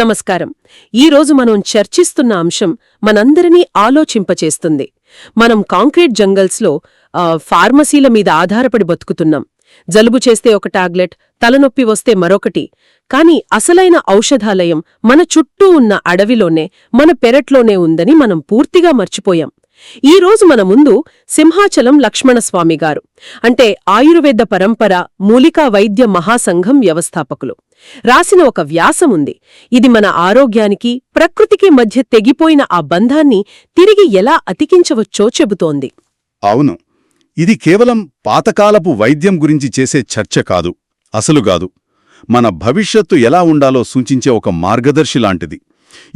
నమస్కారం. ఈరోజు మనం చర్చిస్తున్న అంశం మనందరినీ ఆలోచింపచేస్తుంది. మనం కాంక్రీట్ జంగల్స్లో ఫార్మసీల మీద ఆధారపడి బతుకుతున్నాం. జలుబు చేస్తే ఒక టాబ్లెట్ తలనొప్పి వస్తే మరొకటి. కాని అసలైన ఔషధాలయం మన చుట్టూ ఉన్న అడవిలోనే మన పెరట్లోనే ఉందని మనం పూర్తిగా మర్చిపోయాం. ఈ రోజు మన ముందు సింహాచలం లక్ష్మణస్వామి గారు అంటే ఆయుర్వేద పరంపర మూలికా వైద్య మహాసంఘం వ్యవస్థాపకులు. రాసిన ఒక వ్యాసముంది ఇది మన ఆరోగ్యానికి ప్రకృతికి మధ్య తెగిపోయిన ఆ బంధాన్ని తిరిగి ఎలా అతికించవచ్చో చెబుతోంది. అవును. ఇది కేవలం పాతకాలపు వైద్యం గురించి చేసే చర్చ కాదు అసలు కాదు. మన భవిష్యత్తు ఎలా ఉండాలో సూచించే ఒక మార్గదర్శి లాంటిది.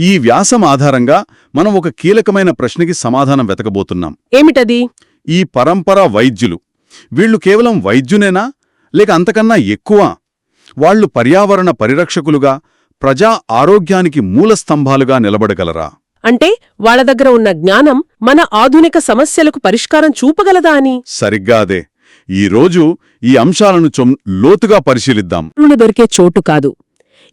ఈ వ్యాసం ఆధారంగా మనం ఒక కీలకమైన ప్రశ్నకి సమాధానం వెతకబోతున్నాం. ఏమిటది? ఈ పరంపర వైద్యులు. వీళ్ళు కేవలం వైద్యునేనా? లేక అంతకన్నా ఎక్కువ? వాళ్ళు పర్యావరణ పరిరక్షకులుగా ప్రజా ఆరోగ్యానికి మూలస్తంభాలుగా నిలబడగలరా? అంటే వాళ్ళ దగ్గర ఉన్న జ్ఞానం మన ఆధునిక సమస్యలకు పరిష్కారం చూపగలదా అని? సరిగ్గా అదే. ఈరోజు ఈ అంశాలను చొం లోతుగా పరిశీలిద్దాం. దొరికే చోటు కాదు.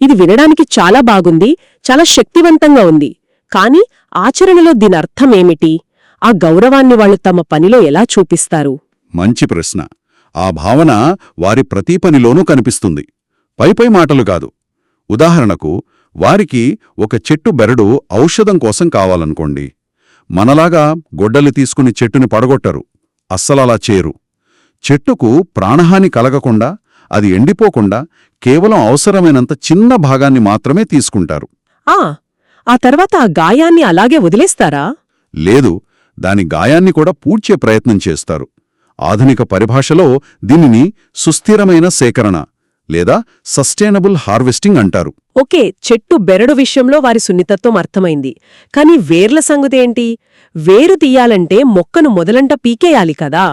ఇది వినడానికి చాలా బాగుంది చాలా శక్తివంతంగా ఉంది. కాని ఆచరణలో దీని అర్థమేమిటి ఆ గౌరవాన్ని వాళ్ళు తమ పనిలో ఎలా చూపిస్తారు? మంచి ప్రశ్న. ఆ భావన వారి ప్రతి పనిలోనూ కనిపిస్తుంది. పైపై మాటలు కాదు. ఉదాహరణకు వారికి ఒక చెట్టు బెరడు ఔషధం కోసం కావాలనుకోండి. మనలాగా గొడ్డలి తీసుకుని చెట్టుని పడగొట్టరు. అస్సలలా చేయరు చెట్టుకు ప్రాణహాని కలగకుండా అది ఎండిపోకుండా కేవలం అవసరమైనంత చిన్న భాగాన్ని మాత్రమే తీసుకుంటారు. ఆ ఆ తర్వాత ఆ గాయాన్ని అలాగే వదిలేస్తారా? లేదు దాని గాయాన్ని కూడా పూడ్చే ప్రయత్నం చేస్తారు. ఆధునిక పరిభాషలో దీనిని సుస్థిరమైన సేకరణ లేదా సస్టైనబుల్ హార్వెస్టింగ్ అంటారు. ఓకే చెట్టు బెరడు విషయంలో వారి సున్నితత్వం అర్థమైంది. కాని వేర్ల సంగతేంటి వేరు తీయాలంటే మొక్కను మొదలంట పీకేయాలి కదా.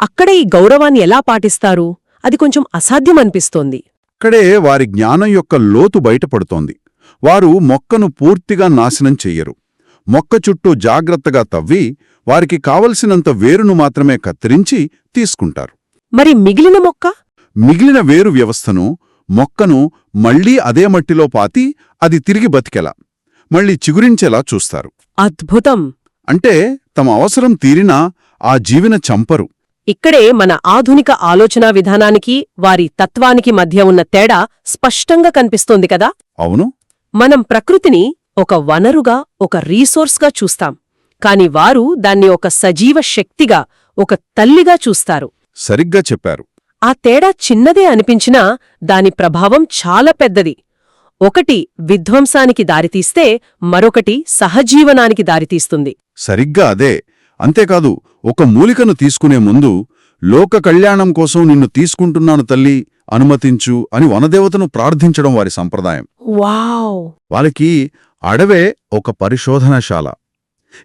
అక్కడ ఈ గౌరవాన్ని ఎలా పాటిస్తారు? అది కొంచెం అసాధ్యమనిపిస్తోంది. ఇక్కడే వారి జ్ఞానం యొక్క లోతు బయటపడుతోంది. వారు మొక్కను పూర్తిగా నాశనం చెయ్యరు. మొక్క చుట్టూ జాగ్రత్తగా తవ్వి వారికి కావలసినంత వేరును మాత్రమే కత్తిరించి తీసుకుంటారు. మరి మిగిలిన మొక్క? మిగిలిన వేరు వ్యవస్థను మొక్కను మళ్ళీ అదే మట్టిలో పాతి అది తిరిగి బతికెలా మళ్ళీ చిగురించేలా చూస్తారు. అద్భుతం! అంటే తమ అవసరం తీరినా ఆ జీవిన చంపరు. ఇక్కడే మన ఆధునిక ఆలోచనా విధానానికి వారి తత్వానికి మధ్య ఉన్న తేడా స్పష్టంగా కనిపిస్తోంది కదా? అవును. మనం ప్రకృతిని ఒక వనరుగా ఒక రీసోర్స్గా చూస్తాం. కాని వారు దాన్ని ఒక సజీవ శక్తిగా ఒక తల్లిగా చూస్తారు. సరిగ్గా చెప్పారు. ఆ తేడా చిన్నదే అనిపించినా దాని ప్రభావం చాలా పెద్దది. ఒకటి విధ్వంసానికి దారితీస్తే మరొకటి సహజీవనానికి దారితీస్తుంది. సరిగ్గా అదే. అంతేకాదు ఒక మూలికను తీసుకునే ముందు లోక కళ్యాణం కోసం నిన్ను తీసుకుంటున్నాను తల్లి అనుమతించు అని వనదేవతను ప్రార్థించడం వారి సంప్రదాయం. వావ్! వాళ్ళకి అడవే ఒక పరిశోధనశాల.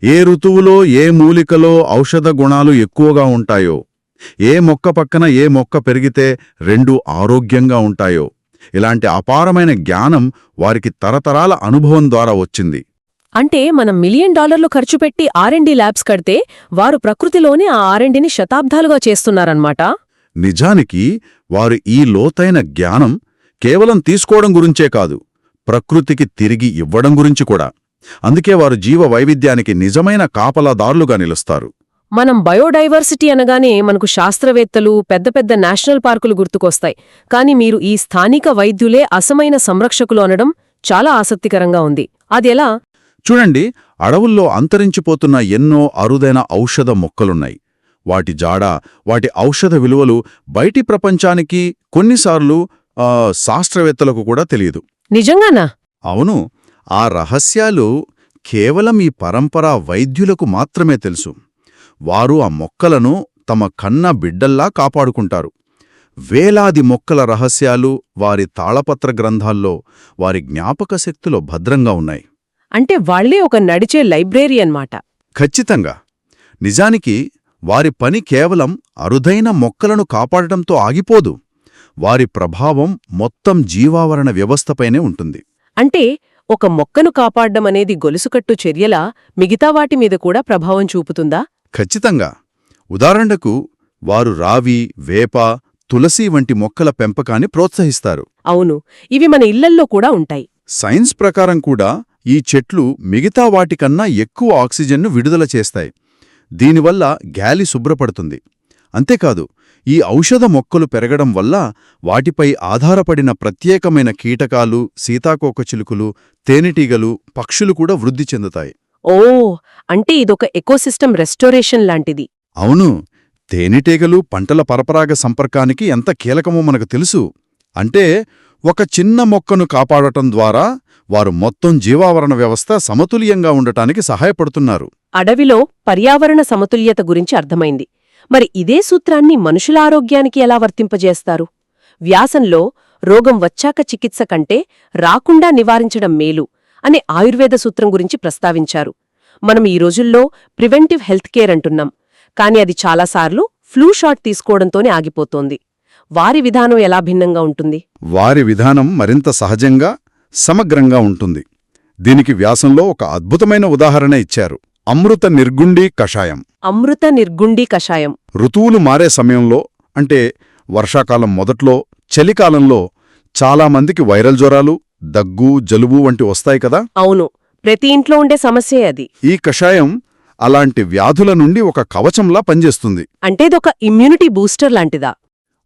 ఏ ఋతువులో ఏ మూలికలో ఔషధ గుణాలు ఎక్కువగా ఉంటాయో ఏ మొక్క పక్కన ఏ మొక్క పెరిగితే రెండు ఆరోగ్యంగా ఉంటాయో ఇలాంటి అపారమైన జ్ఞానం వారికి తరతరాల అనుభవం ద్వారా వచ్చింది. అంటే మనం మిలియన్ డాలర్లు ఖర్చు పెట్టి ఆర్ఎండి ల్యాబ్స్ కడితే వారు ప్రకృతిలోనే ఆ ఆర్ఎండిని శతాబ్దాలుగా చేస్తున్నారన్నమాట. నిజానికి వారు ఈ లోతైన జ్ఞానం కేవలం తీసుకోవడం గురించే కాదు ప్రకృతికి తిరిగి ఇవ్వడం గురించి కూడా. అందుకే వారు జీవ వైవిధ్యానికి నిజమైన కాపలాదారులుగా నిలుస్తారు. మనం బయోడైవర్సిటీ అనగానే మనకు శాస్త్రవేత్తలు పెద్ద పెద్ద నేషనల్ పార్కులు గుర్తుకొస్తాయి. కానీ మీరు ఈ స్థానిక వైద్యులే అసమైన సంరక్షకులు అనడం చాలా ఆసక్తికరంగా ఉంది. అదెలా? చూడండి అడవుల్లో అంతరించిపోతున్న ఎన్నో అరుదైన ఔషధ మొక్కలున్నాయి. వాటి జాడ వాటి ఔషధ విలువలు బయటి ప్రపంచానికి కొన్నిసార్లు శాస్త్రవేత్తలకు కూడా తెలియదు. నిజంగానా? అవును ఆ రహస్యాలు కేవలం ఈ పరంపరా వైద్యులకు మాత్రమే తెలుసు. వారు ఆ మొక్కలను తమ కన్న బిడ్డల్లా కాపాడుకుంటారు. వేలాది మొక్కల రహస్యాలు వారి తాళపత్ర గ్రంథాల్లో వారి జ్ఞాపక శక్తిలో భద్రంగా ఉన్నాయి. అంటే వాళ్ళే ఒక నడిచే లైబ్రరీ అన్నమాట. ఖచ్చితంగా. నిజానికి వారి పని కేవలం అరుదైన మొక్కలను కాపాడటంతో ఆగిపోదు. వారి ప్రభావం మొత్తం జీవావరణ వ్యవస్థపైనే ఉంటుంది. అంటే ఒక మొక్కను కాపాడ్డం అనేది గొలుసుకట్టు చర్యలా మిగతా వాటి మీద కూడా ప్రభావం చూపుతుందా? ఖచ్చితంగా. ఉదాహరణకు వారు రావి వేప తులసి వంటి మొక్కల పెంపకాన్ని ప్రోత్సహిస్తారు. అవును. ఇవి మన ఇళ్ళల్లో కూడా ఉంటాయి. సైన్స్ ప్రకారం కూడా ఈ చెట్లు మిగతా వాటికన్నా ఎక్కువ ఆక్సిజన్ను విడుదల చేస్తాయి. దీనివల్ల గాలి శుభ్రపడుతుంది. అంతేకాదు ఈ ఔషధ మొక్కలు పెరగడం వల్ల వాటిపై ఆధారపడిన ప్రత్యేకమైన కీటకాలు సీతాకోకచిలుకలు తేనెటీగలు పక్షులు కూడా వృద్ధి చెందుతాయి. ఓ అంటే ఇదొక ఎకోసిస్టమ్ రెస్టోరేషన్ లాంటిది. అవును తేనెటీగలు పంటల పరపరాగ సంపర్కానికి ఎంత కీలకమో మనకు తెలుసు. అంటే ఒక చిన్న మొక్కను కాపాడటం ద్వారా వారు మొత్తం జీవావరణ వ్యవస్థ సమతుల్యంగా ఉండటానికి సహాయపడుతున్నారు. అడవిలో పర్యావరణ సమతుల్యత గురించి అర్థమైంది. మరి ఇదే సూత్రాన్ని మనుషుల ఆరోగ్యానికి ఎలా వర్తింపజేస్తారు? వ్యాసంలో రోగం వచ్చాక చికిత్స కంటే రాకుండా నివారించడం మేలు అనే ఆయుర్వేద సూత్రం గురించి ప్రస్తావించారు. మనం ఈ రోజుల్లో ప్రివెంటివ్ హెల్త్ కేర్ అంటున్నాం. కాని అది చాలాసార్లు ఫ్లూ షాట్ తీసుకోవడంతోనే ఆగిపోతోంది. వారి విధానం ఎలా భిన్నంగా ఉంటుంది? వారి విధానం మరింత సహజంగా సమగ్రంగా ఉంటుంది. దీనికి వ్యాసంలో ఒక అద్భుతమైన ఉదాహరణ ఇచ్చారు. అమృత నిర్గుండీ కషాయం. అమృత నిర్గుండీ కషాయం. ఋతువులు మారే సమయంలో అంటే వర్షాకాలం మొదట్లో చలికాలంలో చాలామందికి వైరల్ జ్వరాలు దగ్గు జలుబు వంటి వస్తాయి కదా? అవును. ప్రతి ఇంట్లో ఉండే సమస్యే అది. ఈ కషాయం అలాంటి వ్యాధుల నుండి ఒక కవచంలా పనిచేస్తుంది. అంటే ఇదొక ఇమ్యూనిటీ బూస్టర్ లాంటిదా?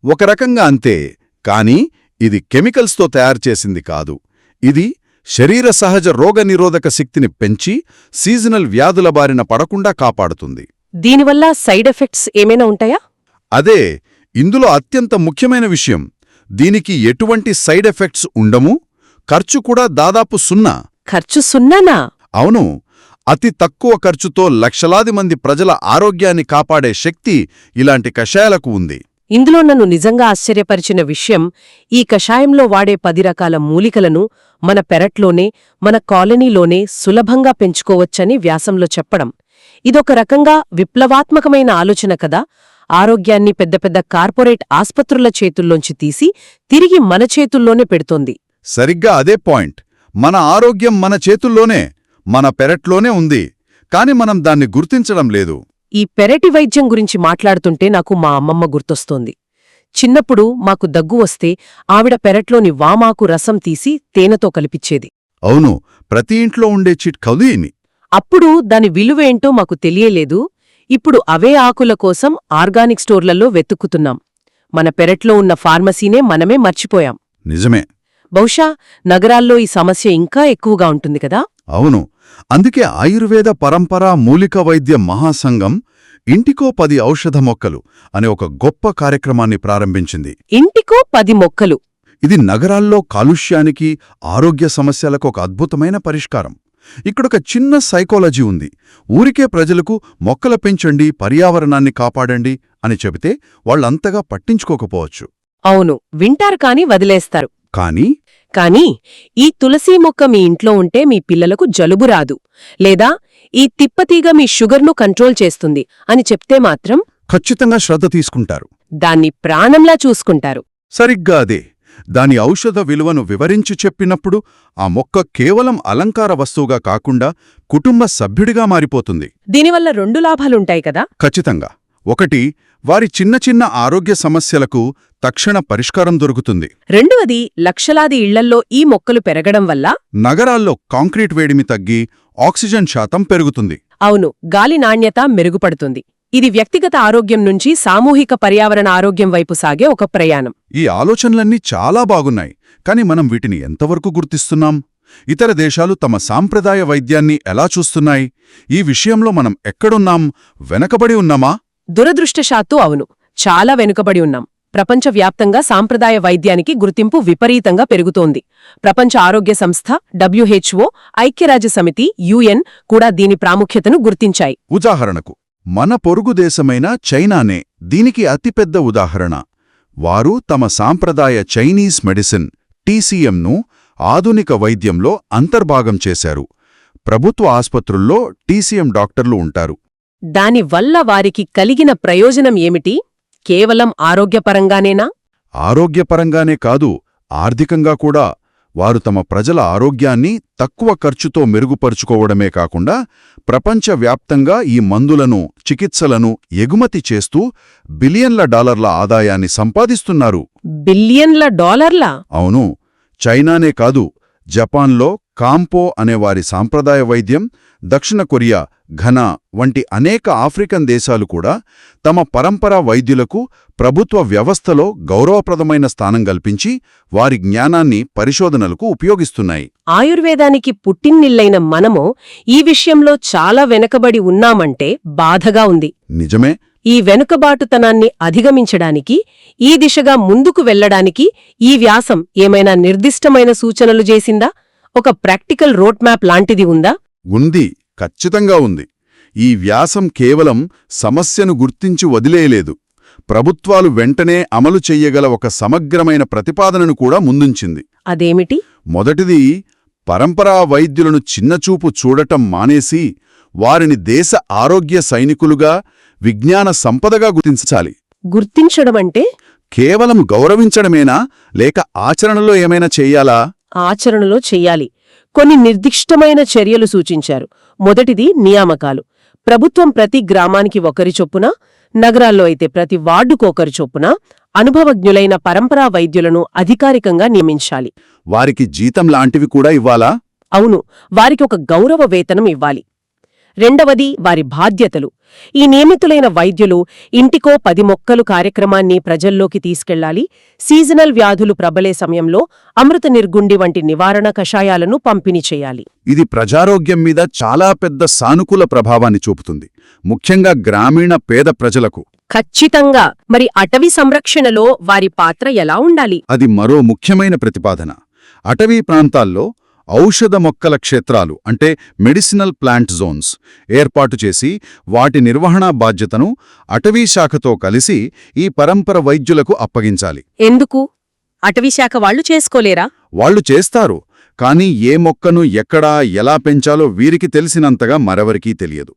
ఒక రకంగా అంతే కాని ఇది కెమికల్స్తో తయారు చేసింది కాదు. ఇది శరీర సహజ రోగనిరోధక శక్తిని పెంచి సీజనల్ వ్యాధుల బారిన పడకుండా కాపాడుతుంది. దీనివల్ల సైడ్ ఎఫెక్ట్స్ ఏమైనా ఉంటాయా? అదే ఇందులో అత్యంత ముఖ్యమైన విషయం దీనికి ఎటువంటి సైడ్ ఎఫెక్ట్స్ ఉండము ఖర్చు కూడా దాదాపు సున్నా. ఖర్చు సున్నానా? అవును అతి తక్కువ ఖర్చుతో లక్షలాది మంది ప్రజల ఆరోగ్యాన్ని కాపాడే శక్తి ఇలాంటి కషాయాలకు ఉంది. ఇందులో నన్ను నిజంగా ఆశ్చర్యపరిచిన విషయం ఈ కషాయంలో వాడే పది రకాల మూలికలను మన పెరట్లోనే మన కాలనీలోనే సులభంగా పెంచుకోవచ్చని వ్యాసంలో చెప్పడం. ఇదొక రకంగా విప్లవాత్మకమైన ఆలోచన కదా. ఆరోగ్యాన్ని పెద్ద పెద్ద కార్పొరేట్ ఆస్పత్రుల చేతుల్లోంచి తీసి తిరిగి మన చేతుల్లోనే పెడుతోంది. సరిగ్గా అదే పాయింట్. మన ఆరోగ్యం మన చేతుల్లోనే మన పెరట్లోనే ఉంది. కాని మనం దాన్ని గుర్తించడం లేదు. ఈ పెరటి వైద్యం గురించి మాట్లాడుతుంటే నాకు మా అమ్మమ్మ గుర్తొస్తోంది. చిన్నప్పుడు మాకు దగ్గు వస్తే ఆవిడ పెరట్లోని వామాకు రసం తీసి తేనెతో కలిపిచ్చేది. అవును ప్రతి ఇంట్లో ఉండే చిట్కౌదీని అప్పుడు దాని విలువేంటో మాకు తెలియలేదు. ఇప్పుడు అవే ఆకుల కోసం ఆర్గానిక్ స్టోర్లలో వెతుక్కుతున్నాం మన పెరట్లో ఉన్న ఫార్మసీనే మనమే మర్చిపోయాం. నిజమే. బహుశా నగరాల్లో ఈ సమస్య ఇంకా ఎక్కువగా ఉంటుంది కదా? అవును అందుకే ఆయుర్వేద పరంపరా మూలిక వైద్య మహాసంఘం ఇంటికో పది ఔషధ మొక్కలు అనే ఒక గొప్ప కార్యక్రమాన్ని ప్రారంభించింది. ఇంటికో పది మొక్కలు. ఇది నగరాల్లో కాలుష్యానికి ఆరోగ్య సమస్యలకు ఒక అద్భుతమైన పరిష్కారం. ఇక్కడొక చిన్న సైకాలజీ ఉంది. ఊరికే ప్రజలకు మొక్కల పెంచండి పర్యావరణాన్ని కాపాడండి అని చెబితే వాళ్ళంతగా పట్టించుకోకపోవచ్చు. అవును వింటారు కాని వదిలేస్తారు. కానీ కానీ ఈ తులసీ మొక్క మీ ఇంట్లో ఉంటే మీ పిల్లలకు జలుబు రాదు. లేదా ఈ తిప్పతీగ మీ షుగర్ను కంట్రోల్ చేస్తుంది అని చెప్తే మాత్రం ఖచ్చితంగా శ్రద్ధ తీసుకుంటారు. దాన్ని ప్రాణంలా చూసుకుంటారు. సరిగ్గా అదే. దాని ఔషధ విలువను వివరించి చెప్పినప్పుడు ఆ మొక్క కేవలం అలంకార వస్తువుగా కాకుండా కుటుంబ సభ్యుడిగా మారిపోతుంది. దీనివల్ల రెండు లాభాలుంటాయి కదా? ఖచ్చితంగా. ఒకటి వారి చిన్న చిన్న ఆరోగ్య సమస్యలకు తక్షణ పరిష్కారం దొరుకుతుంది. రెండవది లక్షలాది ఇళ్ళల్లో ఈ మొక్కలు పెరగడం వల్ల నగరాల్లో కాంక్రీట్ వేడిమి తగ్గి ఆక్సిజన్ శాతం పెరుగుతుంది. అవును గాలి నాణ్యత మెరుగుపడుతుంది. ఇది వ్యక్తిగత ఆరోగ్యం నుంచి సామూహిక పర్యావరణ ఆరోగ్యం వైపు సాగే ఒక ప్రయాణం. ఈ ఆలోచనలన్నీ చాలా బాగున్నాయి కాని మనం వీటిని ఎంతవరకు గుర్తిస్తున్నాం? ఇతర దేశాలు తమ సాంప్రదాయ వైద్యాన్ని ఎలా చూస్తున్నాయి? ఈ విషయంలో మనం ఎక్కడున్నాం? వెనకబడి ఉన్నామా? దురదృష్టశాత్తు అవును. చాలా వెనుకబడి ఉన్నాం. ప్రపంచవ్యాప్తంగా సాంప్రదాయ వైద్యానికి గుర్తింపు విపరీతంగా పెరుగుతోంది. ప్రపంచ ఆరోగ్య సంస్థ డబ్ల్యూహెచ్ఓ ఐక్యరాజ్య సమితి యుఎన్ కూడా దీని ప్రాముఖ్యతను గుర్తించాయి. ఉదాహరణకు మన పొరుగు దేశమైన చైనానే దీనికి అతిపెద్ద ఉదాహరణ. వారు తమ సాంప్రదాయ చైనీస్ మెడిసిన్ టీసీఎంను ఆధునిక వైద్యంలో అంతర్భాగం చేశారు. ప్రభుత్వ ఆస్పత్రుల్లో టీసీఎం డాక్టర్లు ఉంటారు. దానివల్ల వారికి కలిగిన ప్రయోజనం ఏమిటి? కేవలం ఆరోగ్యపరంగానేనా? ఆరోగ్యపరంగానే కాదు ఆర్థికంగా కూడా. వారు తమ ప్రజల ఆరోగ్యాన్ని తక్కువ ఖర్చుతో మెరుగుపరుచుకోవడమే కాకుండా ప్రపంచవ్యాప్తంగా ఈ మందులను చికిత్సలను ఎగుమతి చేస్తూ బిలియన్ల డాలర్ల ఆదాయాన్ని సంపాదిస్తున్నారు. బిలియన్ల డాలర్లా? అవును చైనానే కాదు జపాన్లో కాంపో అనే వారి సాంప్రదాయ వైద్యం దక్షిణ కొరియా ఘనా వంటి అనేక ఆఫ్రికన్ దేశాలు కూడా తమ పరంపరా వైద్యులకు ప్రభుత్వ వ్యవస్థలో గౌరవప్రదమైన స్థానం కల్పించి వారి జ్ఞానాన్ని పరిశోధనలకు ఉపయోగిస్తున్నాయి. ఆయుర్వేదానికి పుట్టిన్నిల్లైన మనము ఈ విషయంలో చాలా వెనకబడి ఉన్నామంటే బాధగా ఉంది. నిజమే. ఈ వెనుకబాటుతనాన్ని అధిగమించడానికి ఈ దిశగా ముందుకు వెళ్ళడానికి ఈ వ్యాసం ఏమైనా నిర్దిష్టమైన సూచనలు చేసిందా? ఒక ప్రాక్టికల్ రోడ్ మ్యాప్ లాంటిది ఉందా? ఉంది. ఖచ్చితంగా ఉంది. ఈ వ్యాసం కేవలం సమస్యను గుర్తించి వదిలేయలేదు. ప్రభుత్వాలు వెంటనే అమలు చెయ్యగల ఒక సమగ్రమైన ప్రతిపాదనను కూడా ముందుంచింది. అదేమిటి? మొదటిది పరంపరా వైద్యులను చిన్నచూపు చూడటం మానేసి వారిని దేశ ఆరోగ్య సైనికులుగా విజ్ఞాన సంపదగా గుర్తించాలి. గుర్తించడమంటే? కేవలం గౌరవించడమేనా? లేక ఆచరణలో ఏమైనా చెయ్యాలా ఆచరణలో చెయ్యాలి కొన్ని నిర్దిష్టమైన చర్యలు సూచించారు. మొదటిది నియామకాలు. ప్రభుత్వం ప్రతి గ్రామానికి ఒకరి చొప్పున నగరాల్లో అయితే ప్రతి వార్డుకు ఒకరి చొప్పున అనుభవజ్ఞులైన పరంపరా వైద్యులను అధికారికంగా నియమించాలి. వారికి జీతం లాంటివి కూడా ఇవ్వాలా? అవును. వారికి ఒక గౌరవ వేతనం ఇవ్వాలి. రెండవది వారి బాధ్యతలు. ఈ నియమితులైన వైద్యులు ఇంటికో పది మొక్కలు కార్యక్రమాన్ని ప్రజల్లోకి తీసుకెళ్ళాలి. సీజనల్ వ్యాధులు ప్రబలే సమయంలో అమృత నిర్గుండి వంటి నివారణ కషాయాలను పంపిణీ చేయాలి. ఇది ప్రజారోగ్యం మీద చాలా పెద్ద సానుకూల ప్రభావాన్ని చూపుతుంది. ముఖ్యంగా గ్రామీణ పేద ప్రజలకు. ఖచ్చితంగా. మరి అటవీ సంరక్షణలో వారి పాత్ర ఎలా ఉండాలి? అది మరో ముఖ్యమైన ప్రతిపాదన. అటవీ ప్రాంతాల్లో ఔషధ మొక్కల క్షేత్రాలు అంటే మెడిసినల్ ప్లాంట్ జోన్స్ ఏర్పాటు చేసి వాటి నిర్వహణా బాధ్యతను అటవీ శాఖతో కలిసి ఈ పరంపర వైద్యులకు అప్పగించాలి. ఎందుకు? అటవీశాఖ వాళ్ళు చేసుకోలేరా? వాళ్ళు చేస్తారు కానీ ఏ మొక్కను ఎక్కడా ఎలా పెంచాలో వీరికి తెలిసినంతగా మరెవరికీ తెలియదు.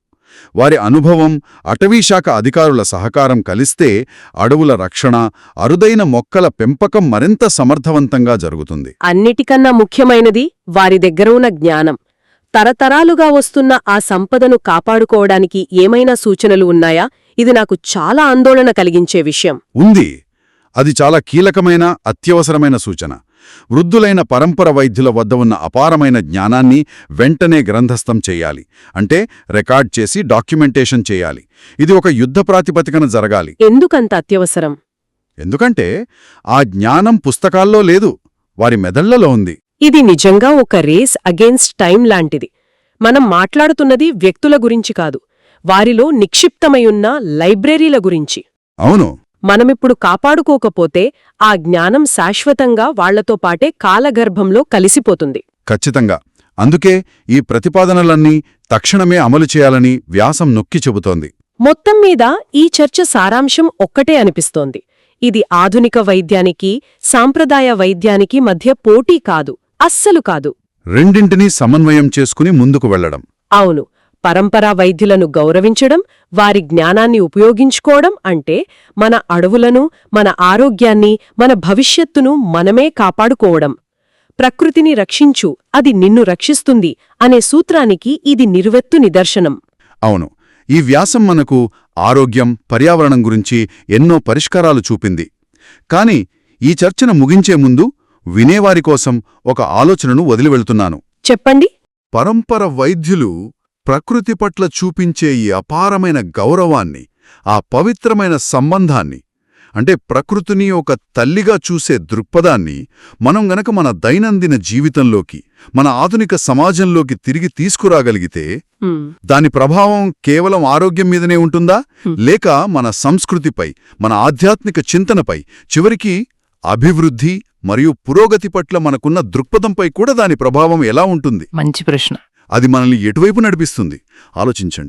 వారి అనుభవం అటవీశాఖ అధికారుల సహకారం కలిస్తే అడవుల రక్షణ అరుదైన మొక్కల పెంపకం మరింత సమర్థవంతంగా జరుగుతుంది. అన్నిటికన్నా ముఖ్యమైనది వారి దగ్గర ఉన్న జ్ఞానం. తరతరాలుగా వస్తున్న ఆ సంపదను కాపాడుకోవడానికి ఏమైనా సూచనలు ఉన్నాయా? ఇది నాకు చాలా ఆందోళన కలిగించే విషయం. ఉంది. అది చాలా కీలకమైన అత్యవసరమైన సూచన. వృద్ధులైన పరంపర వైద్యుల వద్ద ఉన్న అపారమైన జ్ఞానాన్ని వెంటనే గ్రంథస్థం చేయాలి. అంటే రికార్డ్ చేసి డాక్యుమెంటేషన్ చేయాలి. ఇది ఒక యుద్ధ ప్రాతిపదికన జరగాలి. ఎందుకంత అత్యవసరం? ఎందుకంటే ఆ జ్ఞానం పుస్తకాల్లో లేదు వారి మెదళ్ళలో ఉంది. ఇది నిజంగా ఒక రేస్ అగేన్స్ట్ టైం లాంటిది. మనం మాట్లాడుతున్నది వ్యక్తుల గురించి కాదు వారిలో నిక్షిప్తమైయున్న లైబ్రరీల గురించి. అవును. మనమిప్పుడు కాపాడుకోకపోతే ఆ జ్ఞానం శాశ్వతంగా వాళ్ళతో పాటే కాలగర్భంలో కలిసిపోతుంది. ఖచ్చితంగా. అందుకే ఈ ప్రతిపాదనలన్నీ తక్షణమే అమలు చేయాలని వ్యాసం నొక్కి చెబుతోంది. మొత్తం మీద ఈ చర్చ సారాంశం ఒక్కటే అనిపిస్తోంది. ఇది ఆధునిక వైద్యానికి సాంప్రదాయ వైద్యానికి మధ్య పోటీ కాదు అస్సలు కాదు. రెండింటినీ సమన్వయం చేసుకుని ముందుకు వెళ్ళడం అవును. పరంపరా వైద్యులను గౌరవించడం వారి జ్ఞానాన్ని ఉపయోగించుకోవడం అంటే మన అడవులను మన ఆరోగ్యాన్ని మన భవిష్యత్తును మనమే కాపాడుకోవడం. ప్రకృతిని రక్షించు అది నిన్ను రక్షిస్తుంది అనే సూత్రానికి ఇది నిరువెత్తు నిదర్శనం. అవును ఈ వ్యాసం మనకు ఆరోగ్యం పర్యావరణం గురించి ఎన్నో పరిష్కారాలు చూపింది. కాని ఈ చర్చను ముగించే ముందు వినేవారి కోసం ఒక ఆలోచనను వదిలివెళ్తున్నాను. చెప్పండి. పరంపర వైద్యులు ప్రకృతి పట్ల చూపించే ఈ అపారమైన గౌరవాన్ని ఆ పవిత్రమైన సంబంధాన్ని అంటే ప్రకృతిని ఒక తల్లిగా చూసే దృక్పథాన్ని మనం గనక మన దైనందిన జీవితంలోకి మన ఆధునిక సమాజంలోకి తిరిగి తీసుకురాగలిగితే దాని ప్రభావం కేవలం ఆరోగ్యం మీదనే ఉంటుందా? లేక మన సంస్కృతిపై మన ఆధ్యాత్మిక చింతనపై చివరికి అభివృద్ధి మరియు పురోగతి పట్ల మనకున్న దృక్పథంపై కూడా దాని ప్రభావం ఎలా ఉంటుంది? మంచి ప్రశ్న. అది మనల్ని ఎటువైపు నడిపిస్తుంది? ఆలోచించండి.